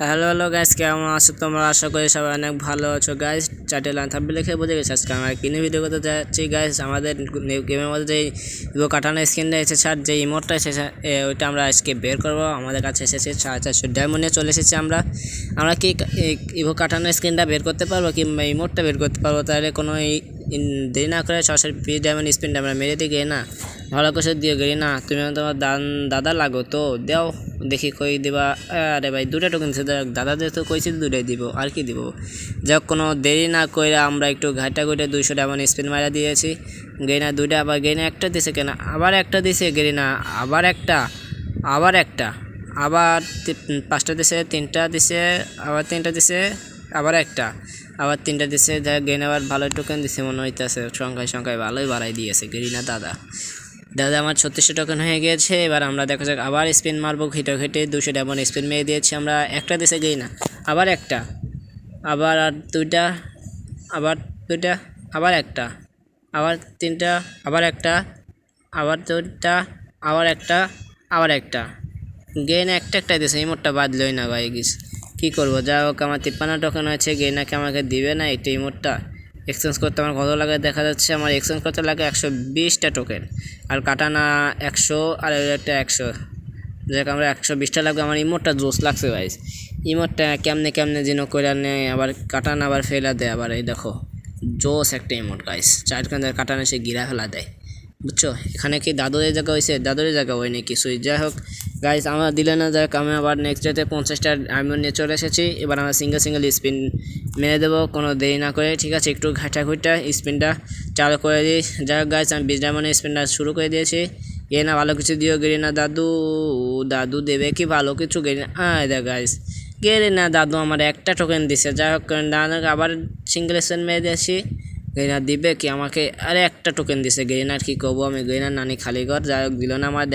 Hello hello guys কেমন আছো তোমরা? আশা করি সবাই অনেক ভালো আছো। গাইস চারটে লাইন থাকবে লিখে বুঝে গেছে আজকে আমরা কিনে ভিডিও করতে যাচ্ছি। গাইস আমাদের গেমের মধ্যে যে ইভো কাটানো স্ক্রিনটা এসেছে আর যে ইমোটটা এসেছে ওইটা আমরা আজকে বের করব। আমাদের কাছে এসেছে সাড়ে চারশো ডায়মন্ডে চলে এসেছি আমরা। আমরা কি ইভো কাটানো স্ক্রিনটা বের করতে পারব কিংবা ইমোটটা বের করতে পারব? তাহলে কোনো দেরি না করে সরাসরি পি ডায়মন্ড স্পিনটা আমরা মেরে দিই না। ভালো করে দিয়ে গেলি না, তুমি তোমার দান- দাদা লাগো তো, দেও, দেখি কই দিবা। আরে ভাই, দুটো টোকেন দাদা যেহেতু কইছি দুটাই দিব, আর কি দিব? যাক, কোনো দেরি না করে আমরা একটু ঘাটা করে দুইশো ডায়মন্ড স্পিন মারা দিয়েছি। গেরিনা দুইটা, আবার গেরিনা একটা দিছে কেন, আবার একটা দিছে গেরিনা আবার একটা আবার একটা, আবার পাঁচটা দিছে, তিনটা দিছে, আবার তিনটা দিছে, আবার একটা, আবার তিনটা দিছে, দেখ গেন আবার ভালো টোকেন দিছে মনে হইতেছে, সংখ্যায় সংখ্যায় ভালোই বাড়াই দিয়েছে গেরিনা দাদা। দাদা, আমার ছত্রিশশো টোকেন হয়ে গিয়েছে, এবার আমরা দেখা যাক, আবার স্পিন মারবো ঘেটে ঘেটে, দুশো ডায়মন্ড স্পিন মেরে দিয়েছি আমরা, একটা দেশে গেই না, আবার একটা, আবার আর দুইটা, আবার দুইটা, আবার একটা, আবার তিনটা, আবার একটা, আবার দুইটা, আবার একটা আবার একটা। গেইন একটা একটা দিছে, এই মোটটা বাদলই না ভাই গিস কী করব? যা হোক, আমার তিপ্পান্ন টোকেন হয়েছে গেইনাকে আমাকে দিবে না এই ইমোটটা এক্সচেঞ্জ করতে আমার কত লাগে? দেখা যাচ্ছে আমার এক্সচেঞ্জ করতে লাগে একশো বিশটা টোকেন আর কাটানা একশো, আর একটা একশো। যাক আমরা একশো বিশটা লাগবে। আমার ইমোটটা জোস লাগছে ভাই ইমোটটা কেমনে কেমনে যেন করে নেয়, আবার কাটান আবার ফেলা দেয়, আবার এই দেখো জোস একটা ইমোট গাইস চারখান কাটানো সে গিরা ফেলা দেয়। বুঝছ? এখানে কি দাদুরের জায়গা হয়েছে দাদুরের জায়গা হয়নি কিছুই যাই হোক গাইস আমরা দিলে না, যাক, আমি আবার নেক্সট ডেতে পঞ্চাশটা আমি নিয়ে চলে এসেছি। এবার আমরা সিঙ্গেল সিঙ্গেল স্পিন মেরে দেবো, কোনো দেরি না করে, ঠিক আছে? একটু ঘাটা ঘুটা স্পিনটা চালু করে দিই। যাই হোক গাইস আমি বিশ ডায়মন্ডের স্পিনটা শুরু করে দিয়েছি। এ না, ভালো কিছু দিও, গেরি না দাদু। দাদু দেবে কি ভালো কিছু, গেরি না? আয় দেখ গাইস গেরি না দাদু আমার একটা টোকেন দিছে, যাই হোক দাদাকে আবার সিঙ্গেল স্পিন মেরে দিয়েছি। গেরিনা দিবে কি আমাকে আরে একটা টোকেন দিছে গেরিনার কি করব আমি? গেরিনার নানি খালি ঘর, যাই হোক, দিল না আমার